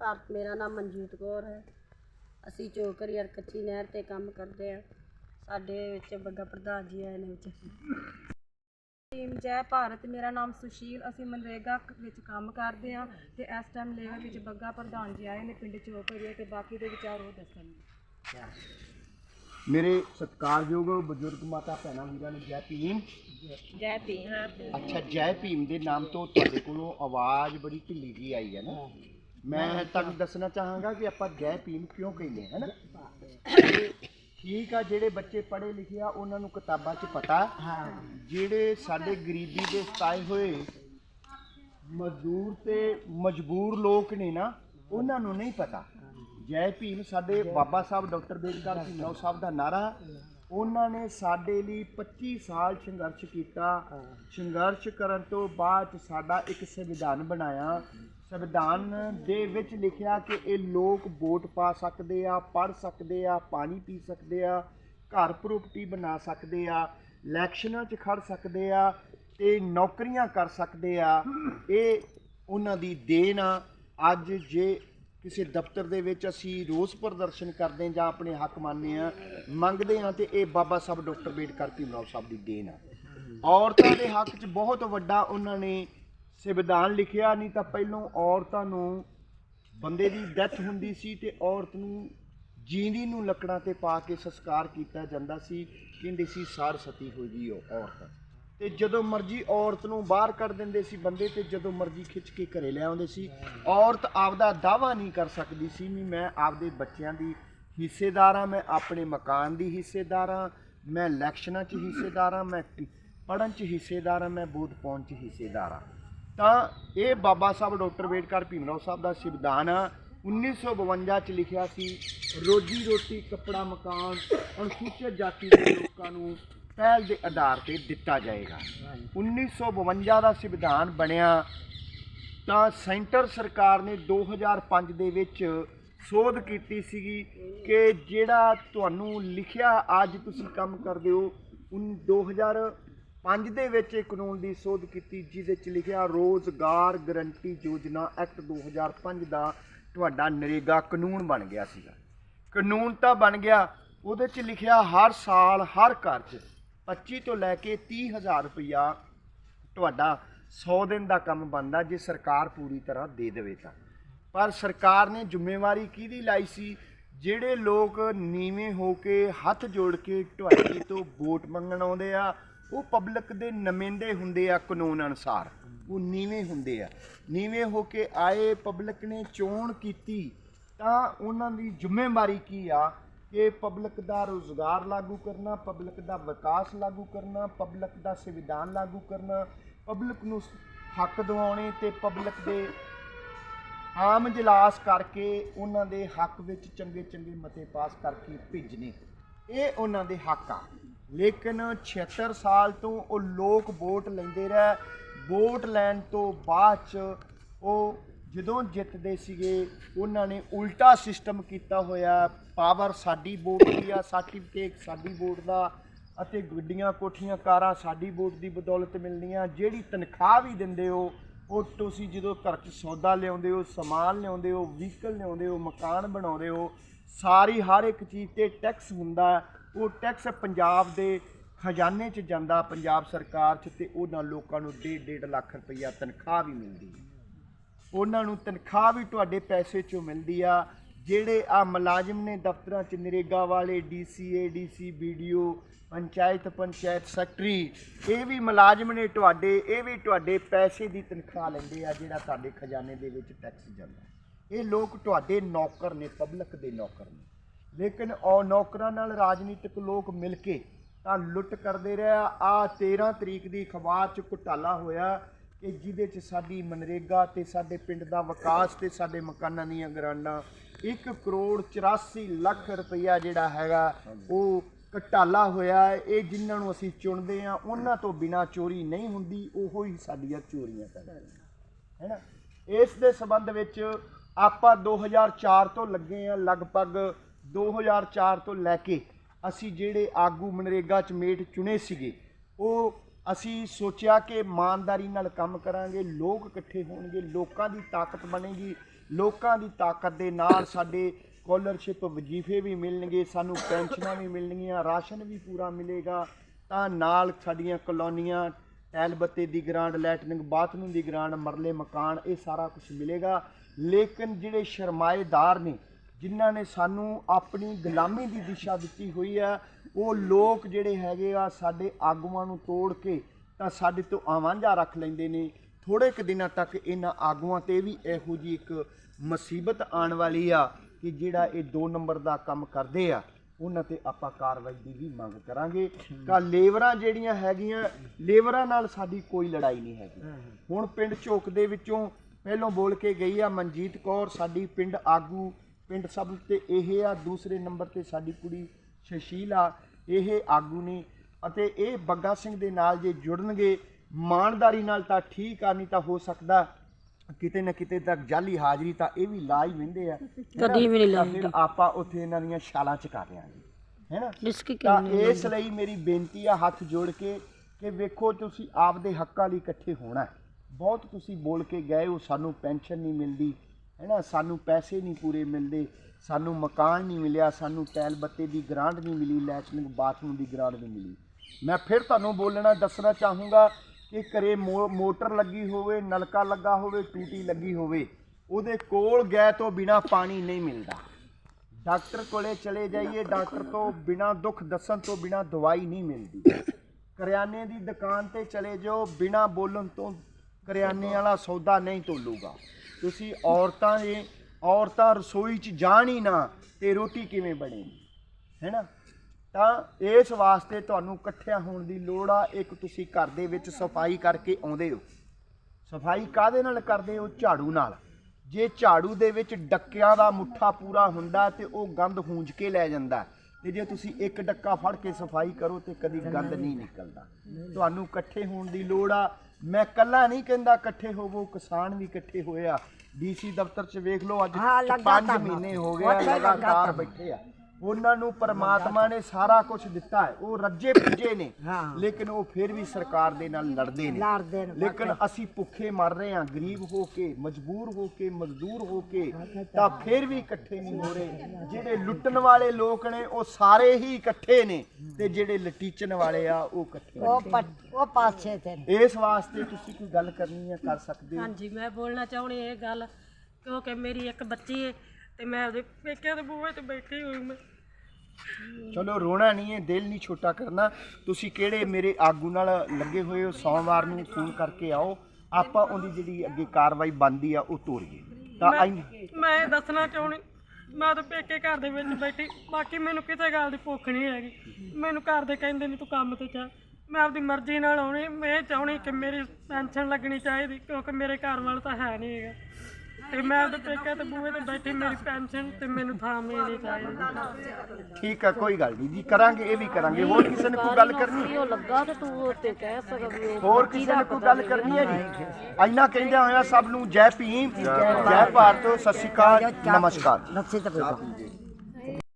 ਭਾਰਤ ਮੇਰਾ ਨਾਮ ਮਨਜੀਤ ਕੌਰ ਹੈ। ਅਸੀਂ ਚੋਕਰੀ ਅਰ ਕੱਚੀ ਨਹਿਰ ਤੇ ਕੰਮ ਕਰਦੇ ਹਾਂ। ਸਾਡੇ ਵਿੱਚ ਬੱਗਾ ਪ੍ਰਧਾਨ ਜੀ ਆਏ ਨੇ ਵਿੱਚ। ਟੀਮ ਜੈ ਭਾਰਤ ਮੇਰਾ ਨਾਮ ਸੁਸ਼ੀਲ। ਅਸੀਂ ਮਨਰੇਗਾ ਵਿੱਚ ਕੰਮ ਕਰਦੇ ਹਾਂ ਤੇ ਇਸ ਟਾਈਮ ਲੇਬਰ ਵਿੱਚ ਬੱਗਾ ਪ੍ਰਧਾਨ ਜੀ ਆਏ ਨੇ ਪਿੰਡ ਚੋਕਰੀ ਤੇ। ਬਾਕੀ ਦੇ ਵਿਚਾਰ ਉਹ ਦੱਸਣਗੇ। ਮੇਰੇ ਸਤਿਕਾਰਯੋਗ ਬਜ਼ੁਰਗ ਮਾਤਾ ਭੈਣਾਂ ਵੀਰਾਂ ਨੂੰ ਜੈ ਭੀਮ। ਜੈ ਭੀਮ ਅੱਛਾ ਜੈ ਭੀਮ ਦੇ ਨਾਮ ਤੋਂ ਤੁਹਾਡੇ ਕੋਲੋਂ ਆਵਾਜ਼ ਬੜੀ ਢਿੱਲੀ ਜੀ ਆਈ ਹੈ ਨਾ। ਮੈਂ ਤੁਹਾਨੂੰ ਦੱਸਣਾ ਚਾਹਾਂਗਾ ਕਿ ਆਪਾਂ ਜੈ ਭੀਮ ਕਿਉਂ ਕਹਿੰਦੇ ਹਾਂ, ਹੈ ਨਾ? ਠੀਕ ਆ ਜਿਹੜੇ ਬੱਚੇ ਪੜ੍ਹੇ ਲਿਖੇ ਆ ਉਹਨਾਂ ਨੂੰ ਕਿਤਾਬਾਂ 'ਚ ਪਤਾ। ਜਿਹੜੇ ਸਾਡੇ ਗਰੀਬੀ ਦੇ ਸਤਾਏ ਹੋਏ ਮਜ਼ਦੂਰ ਤੇ ਮਜਬੂਰ ਲੋਕ ਨੇ ਨਾ ਉਹਨਾਂ ਨੂੰ ਨਹੀਂ ਪਤਾ। ਜੈ ਭੀਮ ਸਾਡੇ ਬਾਬਾ ਸਾਹਿਬ ਡਾਕਟਰ ਬੇਦਕਾਰ ਨੌ ਸਾਹਿਬ ਦਾ ਨਾਰਾ। ਉਹਨਾਂ ਨੇ ਸਾਡੇ ਲਈ 25 ਸਾਲ ਸੰਘਰਸ਼ ਕੀਤਾ। ਸੰਘਰਸ਼ ਕਰਨ ਤੋਂ ਬਾਅਦ 'ਚ ਸਾਡਾ ਇੱਕ ਸੰਵਿਧਾਨ ਬਣਾਇਆ। ਸੰਵਿਧਾਨ ਦੇ ਵਿੱਚ ਲਿਖਿਆ ਕਿ ਇਹ ਲੋਕ ਵੋਟ ਪਾ ਸਕਦੇ ਆ ਪੜ ਸਕਦੇ ਆ, ਪਾਣੀ ਪੀ ਸਕਦੇ ਆ, ਘਰ ਪ੍ਰੋਪਰਟੀ ਬਣਾ ਸਕਦੇ ਆ, ਇਲੈਕਸ਼ਨਾਂ 'ਚ ਖੜ ਸਕਦੇ ਆ ਤੇ ਨੌਕਰੀਆਂ ਕਰ ਸਕਦੇ ਆ, ਇਹ ਉਹਨਾਂ ਦੀ ਦੇਣ ਆ। ਅੱਜ ਜੇ ਕਿਸੇ ਦਫ਼ਤਰ ਦੇ ਵਿੱਚ ਅਸੀਂ ਰੋਸ ਪ੍ਰਦਰਸ਼ਨ ਕਰਦੇ ਹਾਂ ਜਾਂ ਆਪਣੇ ਹੱਕ ਮੰਨਦੇ ਆ, ਮੰਗਦੇ ਆ ਤੇ ਇਹ ਬਾਬਾ ਸਾਹਿਬ ਡਾਕਟਰ ਬੇਡਕਰ ਭੀਮਰਾਓ ਸਾਹਿਬ ਦੀ ਦੇਣ ਆ। ਔਰਤਾਂ ਦੇ ਹੱਕ 'ਚ ਬਹੁਤ ਵੱਡਾ ਉਹਨਾਂ ਨੇ ਸੰਵਿਧਾਨ ਲਿਖਿਆ ਨਹੀਂ ਤਾਂ ਪਹਿਲੋਂ ਔਰਤਾਂ ਨੂੰ ਬੰਦੇ ਦੀ ਡੈਥ ਹੁੰਦੀ ਸੀ ਤੇ ਔਰਤ ਨੂੰ ਜੀਂਦੀ ਨੂੰ ਲੱਕੜਾਂ ਤੇ ਪਾ ਕੇ ਸੰਸਕਾਰ ਕੀਤਾ ਜਾਂਦਾ ਸੀ, ਕਹਿੰਦੇ ਸੀ ਸਾਰ ਸਤੀ ਹੋ ਗਈ ਉਹ ਔਰਤ। ਤੇ ਜਦੋਂ ਮਰਜ਼ੀ ਔਰਤ ਨੂੰ ਬਾਹਰ ਕੱਢ ਦਿੰਦੇ ਸੀ ਬੰਦੇ ਤੇ, ਜਦੋਂ ਮਰਜ਼ੀ ਖਿੱਚ ਕੇ ਘਰੇ ਲੈ ਆਉਂਦੇ ਸੀ। ਔਰਤ ਆਪਦਾ ਦਾਵਾ ਨਹੀਂ ਕਰ ਸਕਦੀ ਸੀ ਵੀ ਮੈਂ ਆਪਦੇ ਬੱਚਿਆਂ ਦੀ ਹਿੱਸੇਦਾਰ ਹਾਂ, ਮੈਂ ਆਪਣੇ ਮਕਾਨ ਦੀ ਹਿੱਸੇਦਾਰ ਹਾਂ, ਮੈਂ ਇਲੈਕਸ਼ਨਾਂ 'ਚ ਹਿੱਸੇਦਾਰ ਹਾਂ, ਮੈਂ ਪੜ੍ਹਨ 'ਚ ਹਿੱਸੇਦਾਰ ਹਾਂ, ਮੈਂ ਵੋਟ ਪਾਉਣ 'ਚ ਹਿੱਸੇਦਾਰ ਹਾਂ। ਤਾਂ ਇਹ ਬਾਬਾ ਸਾਹਿਬ ਡਾਕਟਰ ਅੰਬੇਡਕਰ ਭੀਮਰਾਓ ਸਾਹਿਬ ਦਾ ਸਿਵਦਾਨ 1952 ਚ ਲਿਖਿਆ ਸੀ ਰੋਜੀ ਰੋਟੀ ਕੱਪੜਾ ਮਕਾਨ ਅਨੁਸੂਚਿਤ ਜਾਤੀ ਦੇ ਲੋਕਾਂ ਨੂੰ ਪਹਿਲ ਦੇ ਆਧਾਰ ਤੇ ਦਿੱਤਾ ਜਾਏਗਾ। 1952 ਦਾ ਸੰਵਿਧਾਨ ਬਣਿਆ ਤਾਂ ਸੈਂਟਰ ਸਰਕਾਰ ਨੇ 2005 ਦੇ ਵਿੱਚ ਸੋਧ ਕੀਤੀ ਸੀਗੀ ਕਿ ਜਿਹੜਾ ਤੁਹਾਨੂੰ ਲਿਖਿਆ ਅੱਜ ਤੁਸੀਂ ਕੰਮ ਕਰਦੇ ਹੋ 2000 ਪੰਜ ਦੇ ਵਿੱਚ ਇਹ ਕਾਨੂੰਨ ਦੀ ਸੋਧ ਕੀਤੀ, ਜਿਹਦੇ ਚ ਲਿਖਿਆ, ਰੋਜ਼ਗਾਰ ਗਰੰਟੀ ਯੋਜਨਾ ਐਕਟ 2005 ਦਾ ਤੁਹਾਡਾ ਨਰੇਗਾ ਕਾਨੂੰਨ ਬਣ ਗਿਆ ਸੀਗਾ। ਕਾਨੂੰਨ ਤਾਂ ਬਣ ਗਿਆ, ਉਹਦੇ ਚ ਲਿਖਿਆ ਹਰ ਸਾਲ, ਹਰ ਘਰ 'ਚ 25 ਤੋਂ ਲੈ ਕੇ 30000 ਰੁਪਇਆ ਤੁਹਾਡਾ 100 ਦਿਨ ਦਾ ਕੰਮ ਬਣਦਾ, ਜੇ ਸਰਕਾਰ ਪੂਰੀ ਤਰ੍ਹਾਂ ਦੇ ਦੇਵੇ ਤਾਂ। ਪਰ ਸਰਕਾਰ ਨੇ ਜ਼ਿੰਮੇਵਾਰੀ ਕਿਹਦੀ ਲਾਈ ਸੀ? ਜਿਹੜੇ ਲੋਕ ਨੀਵੇਂ ਹੋ ਕੇ ਹੱਥ ਜੋੜ ਕੇ ਤੁਹਾਡੀ ਤੋਂ ਵੋਟ ਮੰਗਣ ਆਉਂਦੇ ਆ ਉਹ ਪਬਲਿਕ ਦੇ ਨੁਮਾਇੰਦੇ ਹੁੰਦੇ ਆ ਕਾਨੂੰਨ ਅਨੁਸਾਰ। ਉਹ ਨੀਵੇਂ ਹੁੰਦੇ ਆ। ਨੀਵੇਂ ਹੋ ਕੇ ਆਏ ਪਬਲਿਕ ਨੇ ਚੋਣ ਕੀਤੀ, ਤਾਂ ਉਹਨਾਂ ਦੀ ਜ਼ਿੰਮੇਵਾਰੀ ਕੀ ਆ? ਕਿ ਪਬਲਿਕ ਦਾ ਰੋਜ਼ਗਾਰ ਲਾਗੂ ਕਰਨਾ, ਪਬਲਿਕ ਦਾ ਵਿਕਾਸ ਲਾਗੂ ਕਰਨਾ, ਪਬਲਿਕ ਦਾ ਸੰਵਿਧਾਨ ਲਾਗੂ ਕਰਨਾ, ਪਬਲਿਕ ਨੂੰ ਹੱਕ ਦਿਵਾਉਣੇ ਤੇ ਪਬਲਿਕ ਦੇ ਆਮ ਇਜਲਾਸ ਕਰਕੇ ਉਹਨਾਂ ਦੇ ਹੱਕ ਵਿੱਚ ਚੰਗੇ ਚੰਗੇ ਮਤੇ ਪਾਸ ਕਰਕੇ ਭੇਜਣੇ। ਇਹ ਉਹਨਾਂ ਦੇ ਹੱਕ ਆ। ਲੇਕਿਨ 76 ਸਾਲ ਤੋਂ ਉਹ ਲੋਕ ਵੋਟ ਲੈਂਦੇ ਰਹੇ। ਵੋਟ ਲੈਣ ਤੋਂ ਬਾਅਦ ਚ ਉਹ ਜਦੋਂ ਜਿੱਤਦੇ ਸੀਗੇ, ਉਹਨਾਂ ਨੇ ਉਲਟਾ ਸਿਸਟਮ ਕੀਤਾ ਹੋਇਆ। ਪਾਵਰ ਸਾਡੀ ਵੋਟ ਦੀ ਆ ਸਰਟੀਫਿਕੇਟ ਸਾਡੀ ਵੋਟ ਦਾ ਅਤੇ ਗੱਡੀਆਂ ਕੋਠੀਆਂ ਕਾਰਾਂ ਸਾਡੀ ਵੋਟ ਦੀ ਬਦੌਲਤ ਮਿਲਣੀਆਂ। ਜਿਹੜੀ ਤਨਖਾਹ ਵੀ ਦਿੰਦੇ ਹੋ, ਉਹ ਤੁਸੀਂ ਜਦੋਂ ਘਰ 'ਚ ਸੌਦਾ ਲਿਆਉਂਦੇ ਹੋ, ਸਮਾਨ ਲਿਆਉਂਦੇ ਹੋ ਵਹੀਕਲ ਲਿਆਉਂਦੇ ਹੋ, ਮਕਾਨ ਬਣਾਉਂਦੇ ਹੋ, ਸਾਰੀ ਹਰ ਇੱਕ ਚੀਜ਼ ਤੇ ਟੈਕਸ ਹੁੰਦਾ। ਉਹ ਟੈਕਸ ਪੰਜਾਬ ਦੇ ਖਜ਼ਾਨੇ 'ਚ ਜਾਂਦਾ ਪੰਜਾਬ ਸਰਕਾਰ 'ਚ ਤੇ ਉਹਨਾਂ ਲੋਕਾਂ ਨੂੰ 1.5 ਲੱਖ ਰੁਪਈਆ ਤਨਖਾਹ ਵੀ ਮਿਲਦੀ ਹੈ। ਉਹਨਾਂ ਨੂੰ ਤਨਖਾਹ ਵੀ ਤੁਹਾਡੇ ਪੈਸੇ 'ਚੋਂ ਮਿਲਦੀ ਆ। ਜਿਹੜੇ ਆ ਮੁਲਾਜ਼ਮ ਨੇ ਦਫ਼ਤਰਾਂ 'ਚ ਨਰੇਗਾ ਵਾਲੇ, DCA, DC, BDO, panchayat panchayat secretary, ਇਹ ਵੀ ਮੁਲਾਜ਼ਮ ਨੇ ਤੁਹਾਡੇ, ਇਹ ਵੀ ਤੁਹਾਡੇ ਪੈਸੇ ਦੀ ਤਨਖਾਹ ਲੈਂਦੇ ਆ ਜਿਹੜਾ ਤੁਹਾਡੇ ਖਜ਼ਾਨੇ ਦੇ ਵਿੱਚ ਟੈਕਸ ਜਾਂਦਾ। ਇਹ ਲੋਕ ਤੁਹਾਡੇ ਨੌਕਰ ਨੇ, ਪਬਲਿਕ ਦੇ ਨੌਕਰ ਨੇ। ਲੇਕਿਨ ਔ ਨੌਕਰਾਂ ਨਾਲ ਰਾਜਨੀਤਿਕ ਲੋਕ ਮਿਲ ਕੇ ਤਾਂ ਲੁੱਟ ਕਰਦੇ ਰਿਹਾ। ਆ 13 ਤਰੀਕ ਦੀ ਅਖਬਾਰ 'ਚ ਘੁਟਾਲਾ ਹੋਇਆ ਕਿ ਜਿਹਦੇ 'ਚ ਸਾਡੀ ਮਨਰੇਗਾ ਤੇ ਸਾਡੇ ਪਿੰਡ ਦਾ ਵਿਕਾਸ ਤੇ ਸਾਡੇ ਮਕਾਨਾਂ ਦੀਆਂ ਗਰਾਂਡਾਂ 1 ਕਰੋੜ 84 ਲੱਖ ਰੁਪਈਆ ਜਿਹੜਾ ਹੈਗਾ ਉਹ ਘਟਾਲਾ ਹੋਇਆ। ਇਹ ਜਿਨ੍ਹਾਂ ਨੂੰ ਅਸੀਂ ਚੁਣਦੇ ਆ ਉਹਨਾਂ ਤੋਂ ਬਿਨਾ ਚੋਰੀ ਨਹੀਂ ਹੁੰਦੀ, ਉਹੋ ਹੀ ਸਾਡੀਆਂ ਚੋਰੀਆਂ ਕਰਦੇ ਹੈਨਾ? ਇਸ ਦੇ ਸੰਬੰਧ ਵਿੱਚ ਆਪਾਂ 2004 ਤੋਂ ਲੱਗੇ ਆ ਲਗਭਗ 2004 ਤੋਂ ਲੈ ਕੇ ਅਸੀਂ ਜਿਹੜੇ ਆਗੂ ਮਨਰੇਗਾ ਚ ਮੇਟ ਚੁਣੇ ਸੀਗੇ, ਉਹ ਅਸੀਂ ਸੋਚਿਆ ਕਿ ਇਮਾਨਦਾਰੀ ਨਾਲ ਕੰਮ ਕਰਾਂਗੇ, ਲੋਕ ਇਕੱਠੇ ਹੋਣਗੇ, ਲੋਕਾਂ ਦੀ ਤਾਕਤ ਬਣੇਗੀ, ਲੋਕਾਂ ਦੀ ਤਾਕਤ ਦੇ ਨਾਲ ਸਾਡੇ ਸਕਾਲਰਸ਼ਿਪ ਵਜ਼ੀਫੇ ਵੀ ਮਿਲਣਗੇ, ਸਾਨੂੰ ਪੈਨਸ਼ਨਾਂ ਵੀ ਮਿਲਣਗੀਆਂ, ਰਾਸ਼ਨ ਵੀ ਪੂਰਾ ਮਿਲੇਗਾ, ਤਾਂ ਨਾਲ ਸਾਡੀਆਂ ਕਲੋਨੀਆਂ ਟੈਲ ਬੱਤੇ ਦੀ ਗ੍ਰਾਂਟ ਲੈਟਰਿੰਗ ਬਾਥਰੂਮ ਦੀ ਗ੍ਰਾਂਟ, ਮਰਲੇ ਮਕਾਨ, ਇਹ ਸਾਰਾ ਕੁਝ ਮਿਲੇਗਾ। ਲੇਕਿਨ ਜਿਹੜੇ ਸ਼ਰਮਾਏਦਾਰ ਨੇ ਜਿਨ੍ਹਾਂ ਨੇ ਸਾਨੂੰ ਆਪਣੀ ਗੁਲਾਮੀ ਦੀ ਦਿਸ਼ਾ ਦਿੱਤੀ ਹੋਈ ਆ ਉਹ ਲੋਕ ਜਿਹੜੇ ਹੈਗੇ ਆ ਸਾਡੇ ਆਗੂਆਂ ਨੂੰ ਤੋੜ ਕੇ ਤਾਂ ਸਾਡੇ ਤੋਂ ਆਵਾਂਝਾ ਰੱਖ ਲੈਂਦੇ ਨੇ। ਥੋੜੇ ਕੁ ਦਿਨਾਂ ਤੱਕ ਇਹਨਾਂ ਆਗੂਆਂ ਤੇ ਵੀ ਇਹੋ ਜੀ ਇੱਕ ਮੁਸੀਬਤ ਆਉਣ ਵਾਲੀ ਆ ਕਿ ਜਿਹੜਾ ਇਹ 2 ਨੰਬਰ ਦਾ ਕੰਮ ਕਰਦੇ ਆ ਉਹਨਾਂ ਤੇ ਆਪਾਂ ਕਾਰਵਾਈ ਦੀ ਵੀ ਮੰਗ ਕਰਾਂਗੇ। ਤਾਂ ਲੇਬਰਾਂ ਜਿਹੜੀਆਂ ਹੈਗੀਆਂ ਲੇਬਰਾਂ ਨਾਲ ਸਾਡੀ ਕੋਈ ਲੜਾਈ ਨਹੀਂ ਹੈਗੀ। ਹੁਣ ਪਿੰਡ ਝੋਕ ਦੇ ਵਿੱਚੋਂ ਪਹਿਲੋਂ ਬੋਲ ਕੇ ਗਈ ਆ ਮਨਜੀਤ ਕੌਰ ਸਾਡੀ ਪਿੰਡ ਆਗੂ ਪਿੰਡ ਸਭ ਤੇ ਇਹ ਆ ਦੂਸਰੇ ਨੰਬਰ ਤੇ ਸਾਡੀ ਕੁੜੀ ਸ਼ਸ਼ੀਲ ਆ ਇਹ ਆਗੂ ਨੇ ਅਤੇ ਇਹ ਬੱਗਾ ਸਿੰਘ ਦੇ ਨਾਲ ਜੇ ਜੁੜਨਗੇ ਇਮਾਨਦਾਰੀ ਨਾਲ ਤਾਂ ਠੀਕ ਆ ਨਹੀਂ ਤਾਂ ਹੋ ਸਕਦਾ ਕਿਤੇ ਨਾ ਕਿਤੇ ਤੱਕ ਜਾਲੀ ਹਾਜ਼ਰੀ ਤਾਂ ਇਹ ਵੀ ਲਾ ਹੀ ਵਹਿੰਦੇ ਆ। ਕਦੀ ਵੀ ਨਹੀਂ ਫਿਰ ਆਪਾਂ ਉੱਥੇ ਇਹਨਾਂ ਦੀਆਂ ਛਾਲਾਂ ਚ ਕਰ ਦਿਆਂਗੇ ਹੈਨਾ ਰਿਸਕ ਤਾਂ ਇਸ ਲਈ ਮੇਰੀ ਬੇਨਤੀ ਆ ਹੱਥ ਜੋੜ ਕੇ ਕਿ ਵੇਖੋ ਤੁਸੀਂ ਆਪਦੇ ਹੱਕਾਂ ਲਈ ਇਕੱਠੇ ਹੋਣਾ। ਬਹੁਤ ਤੁਸੀਂ ਬੋਲ ਕੇ ਗਏ ਹੋ ਸਾਨੂੰ ਪੈਨਸ਼ਨ ਨਹੀਂ ਮਿਲਦੀ। ਹੈਨਾ ਸਾਨੂੰ ਪੈਸੇ ਨਹੀਂ ਪੂਰੇ ਮਿਲਦੇ, ਸਾਨੂੰ ਮਕਾਨ ਨਹੀਂ ਮਿਲਿਆ, ਸਾਨੂੰ ਟੈਲ ਬੱਤੇ ਦੀ ਗ੍ਰਾਂਟ ਨਹੀਂ ਮਿਲੀ, ਲੈਟਰਿੰਗ ਬਾਥਰੂਮ ਦੀ ਗ੍ਰਾਂਟ ਨਹੀਂ ਮਿਲੀ। ਮੈਂ ਫਿਰ ਤੁਹਾਨੂੰ ਬੋਲਣਾ, ਦੱਸਣਾ ਚਾਹੂੰਗਾ ਕਿ ਘਰੇ ਮੋ- ਮੋਟਰ ਲੱਗੀ ਹੋਵੇ, ਨਲਕਾ ਲੱਗਾ ਹੋਵੇ, ਟੂਟੀ ਲੱਗੀ ਹੋਵੇ, ਉਹਦੇ ਕੋਲ ਗਏ ਤੋਂ ਬਿਨਾ ਪਾਣੀ ਨਹੀਂ ਮਿਲਦਾ। ਡਾਕਟਰ ਕੋਲੇ ਚਲੇ ਜਾਈਏ, ਡਾਕਟਰ ਤੋਂ ਬਿਨਾ ਦੁੱਖ ਦੱਸਣ ਤੋਂ ਬਿਨਾ ਦਵਾਈ ਨਹੀਂ ਮਿਲਦੀ। ਕਰਿਆਨੇ ਦੀ ਦੁਕਾਨ ਤੇ ਚਲੇ ਜਾਓ, ਬਿਨਾ ਬੋਲਣ ਤੋਂ ਕਰਿਆਨੇ ਵਾਲਾ ਸੌਦਾ ਨਹੀਂ ਤੋਲੂਗਾ। ਤੁਸੀਂ ਔਰਤਾਂ ਦੇ ਔਰਤਾਂ ਰਸੋਈ 'ਚ ਜਾਣ ਹੀ ਨਾ ਤੇ ਰੋਟੀ ਕਿਵੇਂ ਬਣੇਗੀ? ਹੈਨਾ ਤਾਂ ਇਸ ਵਾਸਤੇ ਤੁਹਾਨੂੰ ਇਕੱਠਿਆਂ ਹੋਣ ਦੀ ਲੋੜ ਆ ਇੱਕ ਤੁਸੀਂ ਘਰ ਦੇ ਵਿੱਚ ਸਫ਼ਾਈ ਕਰਕੇ ਆਉਂਦੇ ਹੋ। ਸਫ਼ਾਈ ਕਾਦੇ ਨਾਲ ਕਰਦੇ ਹੋ? ਝਾੜੂ ਨਾਲ। ਜੇ ਝਾੜੂ ਦੇ ਵਿੱਚ ਡੱਕਿਆਂ ਦਾ ਮੁੱਠਾ ਪੂਰਾ ਹੁੰਦਾ ਤੇ ਉਹ ਗੰਦ ਹੂੰਜ ਕੇ ਲੈ ਜਾਂਦਾ। ਤੇ ਜੇ ਤੁਸੀਂ ਇੱਕ ਡੱਕਾ ਫੜ ਕੇ ਸਫ਼ਾਈ ਕਰੋ ਤੇ ਕਦੀ ਗੰਦ ਨਹੀਂ ਨਿਕਲਦਾ। ਤੁਹਾਨੂੰ ਇਕੱਠੇ ਹੋਣ ਦੀ ਲੋੜ ਆ ਮੈਂ ਕੱਲਾ ਨਹੀਂ ਕਹਿੰਦਾ ਇਕੱਠੇ ਹੋਵੋ ਕਿਸਾਨ ਵੀ ਇਕੱਠੇ ਹੋਏ ਆ। ਡੀਸੀ ਦਫ਼ਤਰ 'ਚ ਵੇਖ ਲਓ ਅੱਜ 5 ਮਹੀਨੇ ਹੋ ਗਏ ਆ, ਲਗਾਤਾਰ। ਬੈਠੇ ਆ। ਉਹਨਾਂ ਨੂੰ ਪਰਮਾਤਮਾ ਨੇ ਸਾਰਾ ਕੁਝ ਦਿੱਤਾ ਹੈ। ਉਹ ਰੱਜੇ ਪੁੱਜੇ ਨੇ। ਲੇਕਿਨ ਉਹ ਫਿਰ ਵੀ ਸਰਕਾਰ ਦੇ ਨਾਲ ਲੜਦੇ ਨੇ। ਲੜਦੇ ਨੇ, ਲੇਕਿਨ ਅਸੀਂ ਭੁੱਖੇ ਮਰ ਰਹੇ ਹਾਂ ਗਰੀਬ ਹੋ ਕੇ ਮਜਬੂਰ ਹੋ ਕੇ ਮਜ਼ਦੂਰ ਹੋ ਕੇ ਤਾਂ ਫਿਰ ਵੀ ਇਕੱਠੇ ਨਹੀਂ ਹੋ ਰਹੇ। ਜਿਹੜੇ ਲੁੱਟਣ ਵਾਲੇ ਲੋਕ ਨੇ ਉਹ ਸਾਰੇ ਹੀ ਇਕੱਠੇ ਨੇ ਤੇ ਜਿਹੜੇ ਲਟੀਚਣ ਵਾਲੇ ਆ ਉਹ ਇਕੱਠੇ ਉਹ ਉਹ ਪਾਸੇ ਤੇ। ਇਸ ਵਾਸਤੇ ਤੁਸੀਂ ਕੋਈ ਗੱਲ ਕਰਨੀ ਹੈ ਕਰ ਸਕਦੇ ਹੋ? ਹਾਂਜੀ ਮੈਂ ਬੋਲਣਾ ਚਾਹੁੰਦੀ ਇਹ ਗੱਲ ਕਿਉਂਕਿ ਮੇਰੀ ਇੱਕ ਬੱਚੀ ਹੈ ਤੇ ਮੈਂ ਉਹਦੇ ਪੇਕਿਆਂ ਦੇ ਬੂਹੇ ਤੇ ਬੈਠੀ ਹੋਈ ਮੈਂ। ਚਲੋ ਰੋਣਾ ਨਹੀਂ ਹੈ ਦਿਲ ਨਹੀਂ ਛੋਟਾ ਕਰਨਾ। ਤੁਸੀਂ ਕਿਹੜੇ ਮੇਰੇ ਆਗੂ ਨਾਲ ਲੱਗੇ ਹੋਏ ਹੋ? ਸੋਮਵਾਰ ਨੂੰ ਫੋਨ ਕਰਕੇ ਆਓ। ਆਪਾਂ ਉਹਦੀ ਜਿਹੜੀ ਅੱਗੇ ਕਾਰਵਾਈ ਬਣਦੀ ਆ ਉਹ ਤੋਰੀਏ। ਤਾਂ ਆਈ ਮੈਂ ਇਹ ਦੱਸਣਾ ਚਾਹੁੰਦੀ ਮੈਂ ਤਾਂ ਪੇਕੇ ਘਰ ਦੇ ਵਿੱਚ ਬੈਠੀ। ਬਾਕੀ ਮੈਨੂੰ ਕਿਸੇ ਗੱਲ ਦੀ ਭੁੱਖ ਨਹੀਂ ਹੈਗੀ। ਮੈਨੂੰ ਘਰ ਦੇ ਕਹਿੰਦੇ ਨਹੀਂ ਤੂੰ ਕੰਮ ਤੇ ਜਾ। ਮੈਂ ਆਪਦੀ ਮਰਜ਼ੀ ਨਾਲ ਆਉਣੀ। ਮੈਂ ਇਹ ਚਾਹੁੰਦੀ ਕਿ ਮੇਰੀ ਪੈਨਸ਼ਨ ਲੱਗਣੀ ਚਾਹੀਦੀ ਕਿਉਂਕਿ ਮੇਰੇ ਘਰ ਵਾਲਾ ਤਾਂ ਹੈ ਨਹੀਂ ਹੈਗਾ। ਤੇ ਮੈਂ ਆਪਦੇ ਪੇਕੇ ਤੇ ਬੂਹੇ ਤੇ ਬੈਠੀ ਮੇਰੀ ਪੈਨਸ਼ਨ ਤੇ ਮੈਨੂੰ ਥਾਂ ਮਿਲਣੀ ਚਾਹੀਦੀ। ਠੀਕ ਆ ਕੋਈ ਗੱਲ ਨਹੀਂ ਜੀ ਕਰਾਂਗੇ ਇਹ ਵੀ ਕਰਾਂਗੇ। ਹੋਰ ਕਿਸੇ ਨੇ ਕੋਈ ਗੱਲ ਕਰਨੀ? ਉਹ ਲੱਗਾ ਤੇ ਤੂੰ ਉੱਤੇ ਕਹਿ ਸਕਦੀ ਹੋਰ ਕਿਸੇ ਨੇ ਕੋਈ ਗੱਲ ਕਰਨੀ ਹੈ। ਜੀ? ਇੰਨਾ ਕਹਿੰਦਿਆਂ ਹੋਇਆ ਸਭ ਨੂੰ ਜੈ ਭੀਮ ਜੈ ਭਾਰਤ ਸਤਿ ਸ਼੍ਰੀ ਅਕਾਲ ਨਮਸਕਾਰ। ਨਕਸ਼ੇ ਤੇ ਬੈਠੋ।